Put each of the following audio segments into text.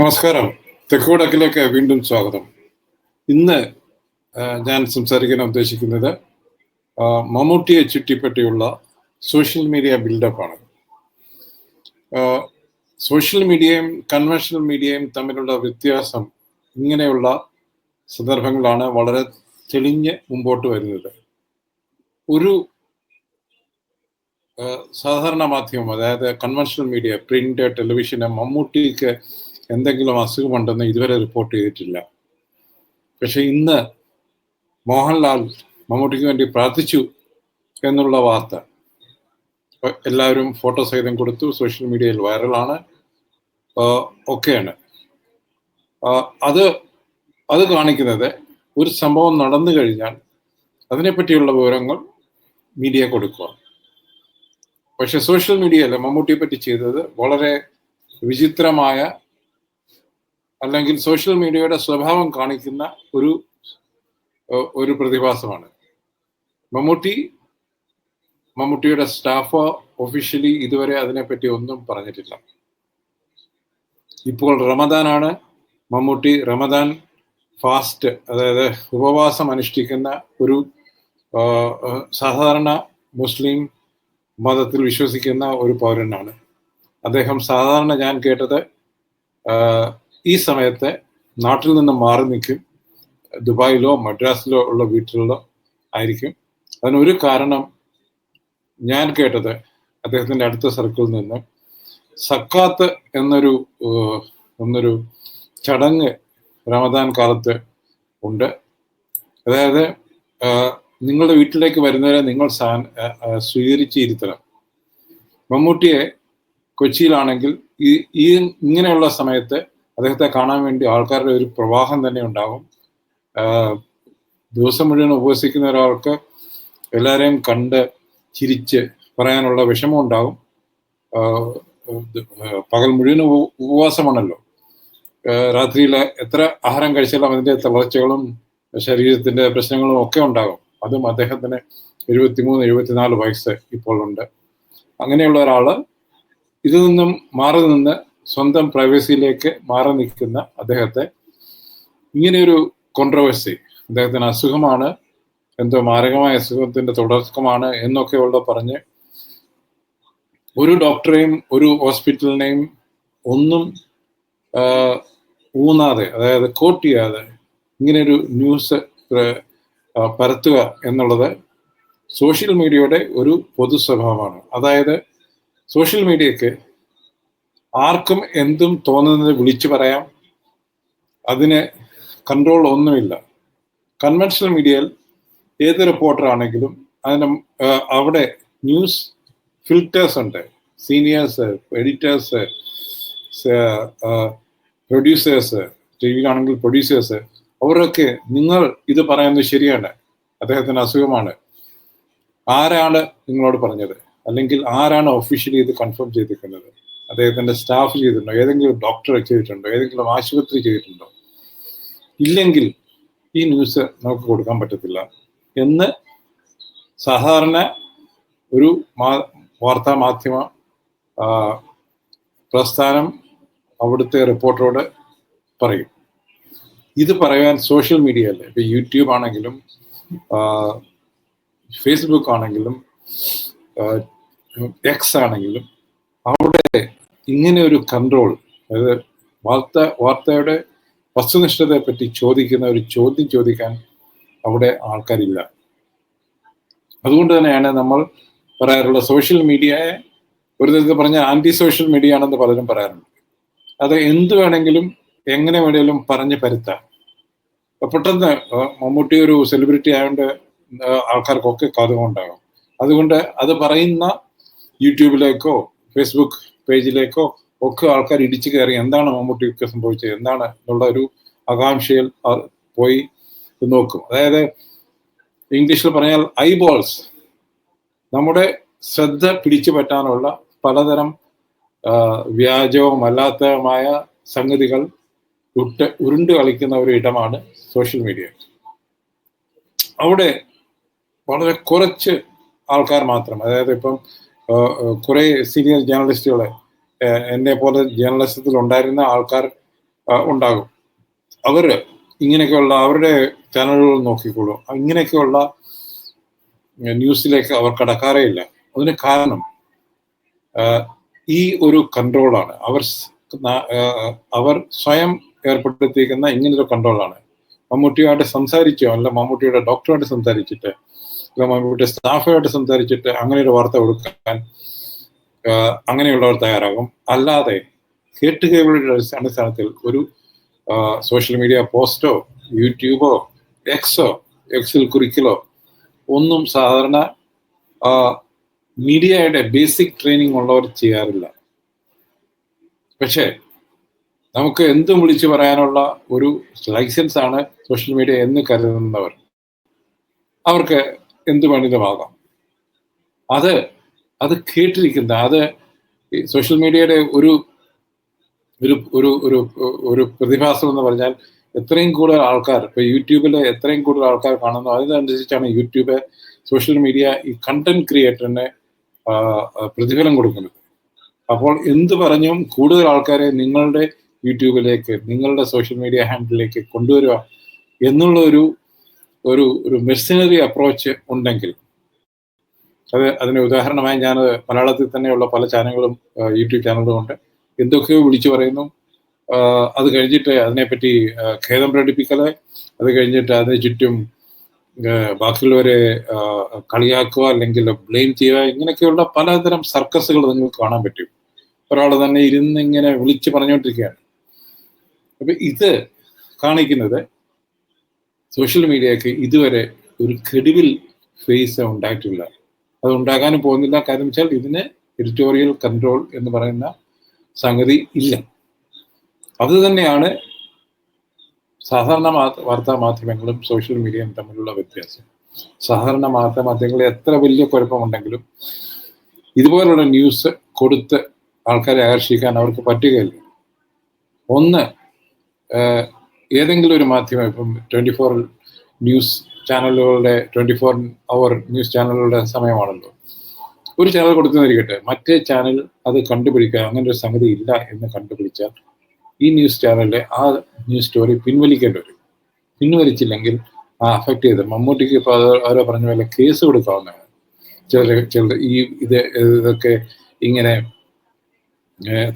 നമസ്കാരം. തെക്കുവടക്കിലേക്ക് വീണ്ടും സ്വാഗതം. ഇന്ന് ഞാൻ സംസാരിക്കാൻ ഉദ്ദേശിക്കുന്നത് മമ്മൂട്ടിയെ ചുറ്റിപ്പറ്റിയുള്ള സോഷ്യൽ മീഡിയ ബിൽഡപ്പാണ്. സോഷ്യൽ മീഡിയയും കൺവെൻഷണൽ മീഡിയയും തമ്മിലുള്ള വ്യത്യാസം ഇങ്ങനെയുള്ള സന്ദർഭങ്ങളാണ് വളരെ തെളിഞ്ഞ് മുമ്പോട്ട് വരുന്നത്. ഒരു സാധാരണ മാധ്യമം അതായത് കൺവെൻഷണൽ മീഡിയ പ്രിന്റ് ടെലിവിഷന് മമ്മൂട്ടിക്ക് എന്തെങ്കിലും അസുഖമുണ്ടെന്ന് ഇതുവരെ റിപ്പോർട്ട് ചെയ്തിട്ടില്ല. പക്ഷെ ഇന്ന് മോഹൻലാൽ മമ്മൂട്ടിക്ക് വേണ്ടി പ്രാർത്ഥിച്ചു എന്നുള്ള വാർത്ത. എല്ലാവരും ഫോട്ടോ സഹിതം കൊടുത്തു. സോഷ്യൽ മീഡിയയിൽ വൈറലാണ് ഒക്കെയാണ്. അത് അത് കാണിക്കുന്നത് ഒരു സംഭവം നടന്നു കഴിഞ്ഞാൽ അതിനെപ്പറ്റിയുള്ള വിവരങ്ങൾ മീഡിയ കൊടുക്കുക. പക്ഷെ സോഷ്യൽ മീഡിയയിൽ മമ്മൂട്ടിയെ പറ്റി ചെയ്തത് വളരെ വിചിത്രമായ അല്ലെങ്കിൽ സോഷ്യൽ മീഡിയയുടെ സ്വഭാവം കാണിക്കുന്ന ഒരു ഒരു പ്രതിഭാസമാണ്. മമ്മൂട്ടി മമ്മൂട്ടിയുടെ സ്റ്റാഫ് ഒഫീഷ്യലി ഇതുവരെ അതിനെപ്പറ്റി ഒന്നും പറഞ്ഞിട്ടില്ല. ഇപ്പോൾ റമദാനാണ്. മമ്മൂട്ടി റമദാൻ ഫാസ്റ്റ് അതായത് ഉപവാസം അനുഷ്ഠിക്കുന്ന ഒരു സാധാരണ മുസ്ലിം മതത്തിൽ വിശ്വസിക്കുന്ന ഒരു പൗരനാണ്. അദ്ദേഹം സാധാരണ ഞാൻ കേട്ടത് ഈ സമയത്തെ നാട്ടിൽ നിന്ന് മാറി നിൽക്കും. ദുബായിലോ മദ്രാസിലോ ഉള്ള വീട്ടിലോ ആയിരിക്കും. അതിനൊരു കാരണം ഞാൻ കേട്ടത് അദ്ദേഹത്തിന്റെ അടുത്ത സർക്കിളിൽ നിന്ന് സക്കാത്ത് എന്നൊരു എന്നൊരു ചടങ്ങ് റമദാൻ കാലത്ത് ഉണ്ട്. അതായത് നിങ്ങളുടെ വീട്ടിലേക്ക് വരുന്നവരെ നിങ്ങൾ സാ- സ്വീകരിച്ചിരുത്തണം. മമ്മൂട്ടിയെ കൊച്ചിയിലാണെങ്കിൽ ഈ ഇങ്ങനെയുള്ള സമയത്ത് അദ്ദേഹത്തെ കാണാൻ വേണ്ടി ആൾക്കാരുടെ ഒരു പ്രവാഹം തന്നെ ഉണ്ടാകും. ദിവസം മുഴുവൻ ഉപവസിക്കുന്ന ഒരാൾക്ക് എല്ലാവരെയും കണ്ട് ചിരിച്ച് പറയാനുള്ള വിഷമം ഉണ്ടാകും. പകൽ മുഴുവൻ ഉപ- ഉപവാസമാണല്ലോ. രാത്രിയിൽ എത്ര ആഹാരം കഴിച്ചാലും അതിന്റെ തളർച്ചകളും ശരീരത്തിന്റെ പ്രശ്നങ്ങളും ഒക്കെ ഉണ്ടാകും. അതും അദ്ദേഹത്തിന് എഴുപത്തിമൂന്ന് എഴുപത്തിനാല് വയസ്സ് ഇപ്പോൾ ഉണ്ട്. അങ്ങനെയുള്ള ഒരാൾ ഇതിൽ നിന്നും മാറി നിന്ന് സ്വന്തം പ്രൈവസിയിലേക്ക് മാറി നിൽക്കുന്ന അദ്ദേഹത്തെ ഇങ്ങനെയൊരു കോൺട്രവേഴ്സി അദ്ദേഹത്തിന് അസുഖമാണ് എന്തോ മാരകമായ അസുഖത്തിന്റെ തുടക്കമാണ് എന്നൊക്കെയുള്ള പറഞ്ഞ് ഒരു ഡോക്ടറെയും ഒരു ഹോസ്പിറ്റലിനെയും ഒന്നും ഊന്നാതെ അതായത് കോട്ട് ചെയ്യാതെ ഇങ്ങനെയൊരു ന്യൂസ് പ്ര- പരത്തുക എന്നുള്ളത് സോഷ്യൽ മീഡിയയുടെ ഒരു പൊതു സ്വഭാവമാണ് അതായത് സോഷ്യൽ മീഡിയക്ക് ആർക്കും എന്തും തോന്നുന്നത് വിളിച്ചു പറയാം. അതിന് കൺട്രോൾ ഒന്നുമില്ല. കൺവെൻഷണൽ മീഡിയയിൽ ഏത് റിപ്പോർട്ടർ ആണെങ്കിലും അതിന് അവിടെ ന്യൂസ് ഫിൽറ്റേഴ്സ് ഉണ്ട്. സീനിയേഴ്സ് എഡിറ്റേഴ്സ് പ്രൊഡ്യൂസേഴ്സ് ടി വിയിലാണെങ്കിൽ പ്രൊഡ്യൂസേഴ്സ് അവരൊക്കെ നിങ്ങൾ ഇത് പറയുന്നത് ശരിയാണ്. അദ്ദേഹത്തിന് അസുഖമാണ്. ആരാണ് നിങ്ങളോട് പറഞ്ഞത്? അല്ലെങ്കിൽ ആരാണ് ഒഫീഷ്യലി ഇത് കൺഫേം ചെയ്തിരിക്കുന്നത്? അദ്ദേഹത്തിന്റെ സ്റ്റാഫ് ചെയ്തിട്ടുണ്ടോ? ഏതെങ്കിലും ഡോക്ടർ ചെയ്തിട്ടുണ്ടോ? ഏതെങ്കിലും ആശുപത്രി ചെയ്തിട്ടുണ്ടോ? ഇല്ലെങ്കിൽ ഈ ന്യൂസ് നമുക്ക് കൊടുക്കാൻ പറ്റത്തില്ല എന്ന് സാധാരണ ഒരു വാർത്താ മാധ്യമ പ്രസ്ഥാനം അവിടുത്തെ റിപ്പോർട്ടറോട് പറയും. ഇത് പറയാൻ സോഷ്യൽ മീഡിയ അല്ലേ? ഇപ്പൊ യൂട്യൂബ് ആണെങ്കിലും ഫേസ്ബുക്ക് ആണെങ്കിലും എക്സ് ആണെങ്കിലും അവിടെ ഇങ്ങനെ ഒരു കൺട്രോൾ അതായത് വാർത്ത വാർത്തയുടെ വസ്തുനിഷ്ഠതയെ പറ്റി ചോദിക്കുന്ന ഒരു ചോദ്യം ചോദിക്കാൻ അവിടെ ആൾക്കാരില്ല. അതുകൊണ്ട് തന്നെയാണ് നമ്മൾ പറയാറുള്ള സോഷ്യൽ മീഡിയയെ ഒരു തരത്തിൽ പറഞ്ഞാൽ ആന്റി സോഷ്യൽ മീഡിയ ആണെന്ന് പലരും പറയാറുണ്ട്. അത് എന്ത് വേണമെങ്കിലും എങ്ങനെ വേണമെങ്കിലും പറഞ്ഞ് പരുത്താം. പെട്ടെന്ന് മമ്മൂട്ടി ഒരു സെലിബ്രിറ്റി ആയതുകൊണ്ട് ആൾക്കാർക്കൊക്കെ കൗതുകമുണ്ടാകും അതുകൊണ്ട് അത് പറയുന്ന യൂട്യൂബിലേക്കോ ഫേസ്ബുക്ക് പേജിലേക്കോ ഒക്കെ ആൾക്കാർ ഇടിച്ചു കയറി എന്താണ് മമ്മൂട്ടിക്ക് സംഭവിച്ചത്? എന്താണ് എന്നുള്ള ഒരു ആകാംക്ഷയിൽ പോയി നോക്കും. അതായത് ഇംഗ്ലീഷിൽ പറഞ്ഞാൽ ഐബോൾസ് നമ്മുടെ ശ്രദ്ധ പിടിച്ചു പറ്റാനുള്ള പലതരം വ്യാജവും അല്ലാത്തതുമായ സംഗതികൾ ഉട്ട് ഉരുണ്ട് കളിക്കുന്ന ഒരു ഇടമാണ് സോഷ്യൽ മീഡിയ. അവിടെ വളരെ കുറച്ച് ആൾക്കാർ മാത്രം. അതായത് ഇപ്പം കുറെ സീനിയർ ജേർണലിസ്റ്റുകളെ എന്നെ പോലെ ജേർണലിസത്തിൽ ഉണ്ടായിരുന്ന ആൾക്കാർ ഉണ്ടാകും. അവർ ഇങ്ങനെയൊക്കെയുള്ള അവരുടെ ചാനലുകൾ നോക്കിക്കോളൂ. ഇങ്ങനെയൊക്കെയുള്ള ന്യൂസിലേക്ക് അവർ കടക്കാറേ ഇല്ല അതിന് കാരണം ഈ ഒരു കൺട്രോളാണ്. അവർ അവർ സ്വയം ഏർപ്പെടുത്തിയിരിക്കുന്ന ഇങ്ങനൊരു കൺട്രോളാണ്. മമ്മൂട്ടിയുമായിട്ട് സംസാരിക്കുകയോ അല്ല മമ്മൂട്ടിയുടെ ഡോക്ടറുമായിട്ട് സംസാരിച്ചിട്ട് മമ്മൂട്ടിയുടെ സ്റ്റാഫുമായിട്ട് സംസാരിച്ചിട്ട് അങ്ങനെ ഒരു വാർത്ത കൊടുക്കാൻ അങ്ങനെയുള്ളവർ തയ്യാറാകും. അല്ലാതെ കേട്ടുകേൾവിയുടെ അടിസ്ഥാനത്തിൽ ഒരു സോഷ്യൽ മീഡിയ പോസ്റ്റോ യൂട്യൂബോ എക്സോ എക്സിൽ കുറിക്കലോ ഒന്നും സാധാരണ മീഡിയയുടെ ബേസിക് ട്രെയിനിങ് ഉള്ളവർ ചെയ്യാറില്ല. പക്ഷേ നമുക്ക് എന്തും വിളിച്ചു പറയാനുള്ള ഒരു ലൈസൻസ് ആണ് സോഷ്യൽ മീഡിയ എന്ന് കരുതുന്നവർ. അവർക്ക് എന്ത് വേണമെങ്കിലുമാകാം അത് അത് കേട്ടിരിക്കുന്ന അത് സോഷ്യൽ മീഡിയയുടെ ഒരു ഒരു ഒരു ഒരു ഒരു പ്രതിഭാസം എന്ന് പറഞ്ഞാൽ എത്രയും കൂടുതൽ ആൾക്കാർ ഇപ്പൊ യൂട്യൂബിൽ എത്രയും കൂടുതൽ ആൾക്കാർ കാണുന്നു. അതിനനുസരിച്ചാണ് യൂട്യൂബ് സോഷ്യൽ മീഡിയ ഈ കണ്ടന്റ് ക്രിയേറ്ററിന് പ്രതിഫലം കൊടുക്കുന്നത്. അപ്പോൾ എന്ത് പറഞ്ഞും കൂടുതൽ ആൾക്കാരെ നിങ്ങളുടെ യൂട്യൂബിലേക്ക് നിങ്ങളുടെ സോഷ്യൽ മീഡിയ ഹാൻഡിലേക്ക് കൊണ്ടുവരിക എന്നുള്ള ഒരു ഒരു ഒരു മെഷീനറി അപ്രോച്ച് ഉണ്ടെങ്കിൽ. അത് അതിന് ഉദാഹരണമായി ഞാൻ മലയാളത്തിൽ തന്നെയുള്ള പല ചാനലുകളും യൂട്യൂബ് ചാനലുകളും ഉണ്ട്. എന്തൊക്കെയോ വിളിച്ചു പറയുന്നു. അത് കഴിഞ്ഞിട്ട് അതിനെപ്പറ്റി ഖേദം പ്രകടിപ്പിക്കൽ അത് കഴിഞ്ഞിട്ട് അതിന് ചുറ്റും ബാക്കിയുള്ളവരെ കളിയാക്കുക അല്ലെങ്കിൽ ബ്ലെയിം ചെയ്യുക ഇങ്ങനെയൊക്കെയുള്ള പലതരം സർക്കസുകൾ നിങ്ങൾക്ക് കാണാൻ പറ്റും. ഒരാൾ തന്നെ ഇരുന്ന് ഇങ്ങനെ വിളിച്ച് പറഞ്ഞുകൊണ്ടിരിക്കുകയാണ്. അപ്പൊ ഇത് കാണിക്കുന്നത് സോഷ്യൽ മീഡിയക്ക് ഇതുവരെ ഒരു ക്രെഡിബിൾ ഫേസ് ഉണ്ടായിട്ടില്ല. അത് ഉണ്ടാകാനും പോകുന്നില്ല. കാര്യം വെച്ചാൽ ഇതിന് എഡിറ്റോറിയൽ കൺട്രോൾ എന്ന് പറയുന്ന സംഗതി ഇല്ല. അത് തന്നെയാണ് സാധാരണ വാർത്താ മാധ്യമങ്ങളും സോഷ്യൽ മീഡിയയും തമ്മിലുള്ള വ്യത്യാസം. സാധാരണ വാർത്താ മാധ്യമങ്ങളിൽ എത്ര വലിയ കുഴപ്പമുണ്ടെങ്കിലും ഇതുപോലുള്ള ന്യൂസ് കൊടുത്ത് ആൾക്കാരെ ആകർഷിക്കാൻ അവർക്ക് പറ്റുകയില്ല. ഒന്ന് ഏതെങ്കിലും ഒരു മാധ്യമം ഇപ്പം ട്വന്റി ഫോർ ന്യൂസ് ചാനലുകളുടെ ട്വന്റി ഫോർ അവർ ന്യൂസ് ചാനലുകളുടെ സമയമാണല്ലോ. ഒരു ചാനൽ കൊടുക്കുന്നതിരിക്കട്ടെ മറ്റേ ചാനൽ അത് കണ്ടുപിടിക്കുക അങ്ങനെ ഒരു സംഗതി ഇല്ല എന്ന് കണ്ടുപിടിച്ചാൽ ഈ ന്യൂസ് ചാനലിലെ ആ ന്യൂസ് സ്റ്റോറി പിൻവലിക്കേണ്ടി വരും. പിൻവലിച്ചില്ലെങ്കിൽ ആ അഫക്റ്റ് ചെയ്ത് മമ്മൂട്ടിക്ക് ഇപ്പോൾ ആരോ പറഞ്ഞ പോലെ കേസ് കൊടുക്കാവുന്നതാണ്. ചിലർ ചിലർ ഈ ഇത് ഇതൊക്കെ ഇങ്ങനെ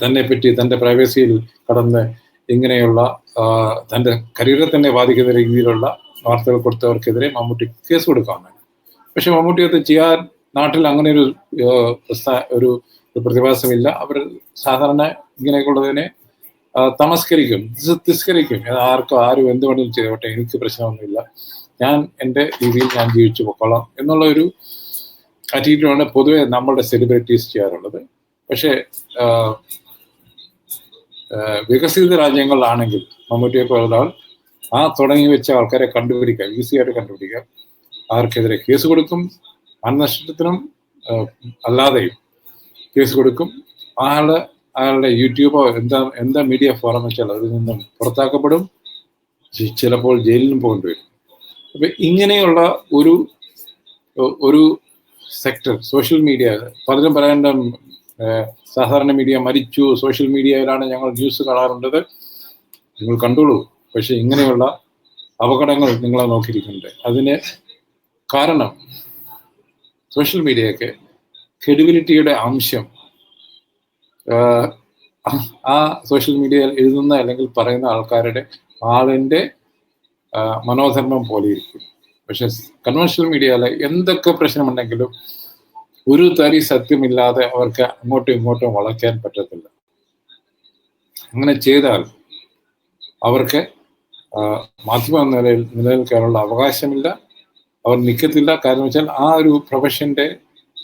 തന്നെ പറ്റി തന്റെ പ്രൈവസിയിൽ കടന്ന് ഇങ്ങനെയുള്ള തന്റെ കരിയറെ തന്നെ ബാധിക്കുന്ന രീതിയിലുള്ള വാർത്തകൾ കൊടുത്തവർക്കെതിരെ മമ്മൂട്ടി കേസ് കൊടുക്കാവുന്നതാണ് പക്ഷെ മമ്മൂട്ടി അത് ചെയ്യാൻ നാട്ടിൽ അങ്ങനെ ഒരു ഒരു പ്രതിഭാസമില്ല. അവർ സാധാരണ ഇങ്ങനെയൊക്കെയുള്ളതിനെ തമസ്കരിക്കും തിസ്- തിസ്കരിക്കും. ആർക്കും ആരും എന്ത് വേണമെങ്കിലും ചെയ്തോട്ടെ എനിക്ക് പ്രശ്നമൊന്നുമില്ല. ഞാൻ എന്റെ രീതിയിൽ ഞാൻ ജീവിച്ചു പൊക്കോളാം എന്നുള്ള ഒരു ആറ്റിറ്റ്യൂഡാണ് പൊതുവെ നമ്മളുടെ സെലിബ്രിറ്റീസ് ചെയ്യാറുള്ളത്. പക്ഷേ വികസിത രാജ്യങ്ങളിലാണെങ്കിൽ മമ്മൂട്ടിയെ പോലുള്ള ആ തുടങ്ങി വെച്ച ആൾക്കാരെ കണ്ടുപിടിക്കുക ഈസി ആയിട്ട് കണ്ടുപിടിക്കുക ആർക്കെതിരെ കേസ് കൊടുക്കും അന്വേഷണത്തിനും അല്ലാതെയും കേസ് കൊടുക്കും. അയാളുടെ അയാളുടെ യൂട്യൂബോ എന്താ എന്താ മീഡിയ ഫോറം വെച്ചാൽ അതിൽ നിന്നും പുറത്താക്കപ്പെടും. ചിലപ്പോൾ ജയിലിലും പോകേണ്ടി വരും. അപ്പൊ ഇങ്ങനെയുള്ള ഒരു ഒരു സെക്ടർ സോഷ്യൽ മീഡിയ പലരും പറയേണ്ട സാധാരണ മീഡിയ മരിച്ചു സോഷ്യൽ മീഡിയയിലാണ് ഞങ്ങൾ ന്യൂസ് കാണാറുള്ളത് നിങ്ങൾ കണ്ടോളൂ. പക്ഷെ ഇങ്ങനെയുള്ള അപകടങ്ങൾ നിങ്ങളെ നോക്കിയിരിക്കുന്നുണ്ട്. അതിന് കാരണം സോഷ്യൽ മീഡിയയൊക്കെ ക്രെഡിബിലിറ്റിയുടെ അംശം ആ സോഷ്യൽ മീഡിയയിൽ എഴുതുന്ന അല്ലെങ്കിൽ പറയുന്ന ആൾക്കാരുടെ ആളിന്റെ മനോധർമ്മം പോലെ ഇരിക്കും. പക്ഷെ കൺവെൻഷണൽ മീഡിയയിലെ എന്തൊക്കെ പ്രശ്നമുണ്ടെങ്കിലും ഒരു തരി സത്യമില്ലാതെ അവർക്ക് അങ്ങോട്ടും ഇങ്ങോട്ടും വളയ്ക്കാൻ പറ്റത്തില്ല. അങ്ങനെ ചെയ്താൽ അവർക്ക് മാധ്യമ നിലയിൽ നിലനിൽക്കാനുള്ള അവകാശമില്ല. അവർ നിൽക്കത്തില്ല. കാരണം വെച്ചാൽ ആ ഒരു പ്രൊഫഷന്റെ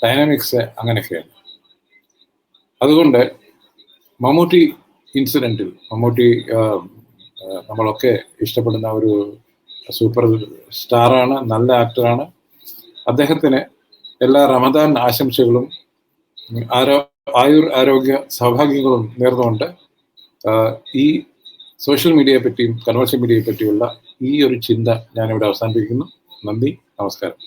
ഡൈനാമിക്സ് അങ്ങനെയൊക്കെയാണ്. അതുകൊണ്ട് മമ്മൂട്ടി ഇൻസിഡന്റിൽ മമ്മൂട്ടി നമ്മളൊക്കെ ഇഷ്ടപ്പെടുന്ന ഒരു സൂപ്പർ സ്റ്റാറാണ് നല്ല ആക്ടറാണ്. അദ്ദേഹത്തിന് എല്ലാ റമദാൻ ആശംസകളും ആരോ ആയുർ ആരോഗ്യ സൗഭാഗ്യങ്ങളും നേർന്നുകൊണ്ട് ഈ സോഷ്യൽ മീഡിയയെ പറ്റിയും കൺവെൻഷൻ മീഡിയയെ പറ്റിയുള്ള ഈ ഒരു ചിന്ത ഞാനിവിടെ അവസാനിപ്പിക്കുന്നു. നന്ദി നമസ്കാരം.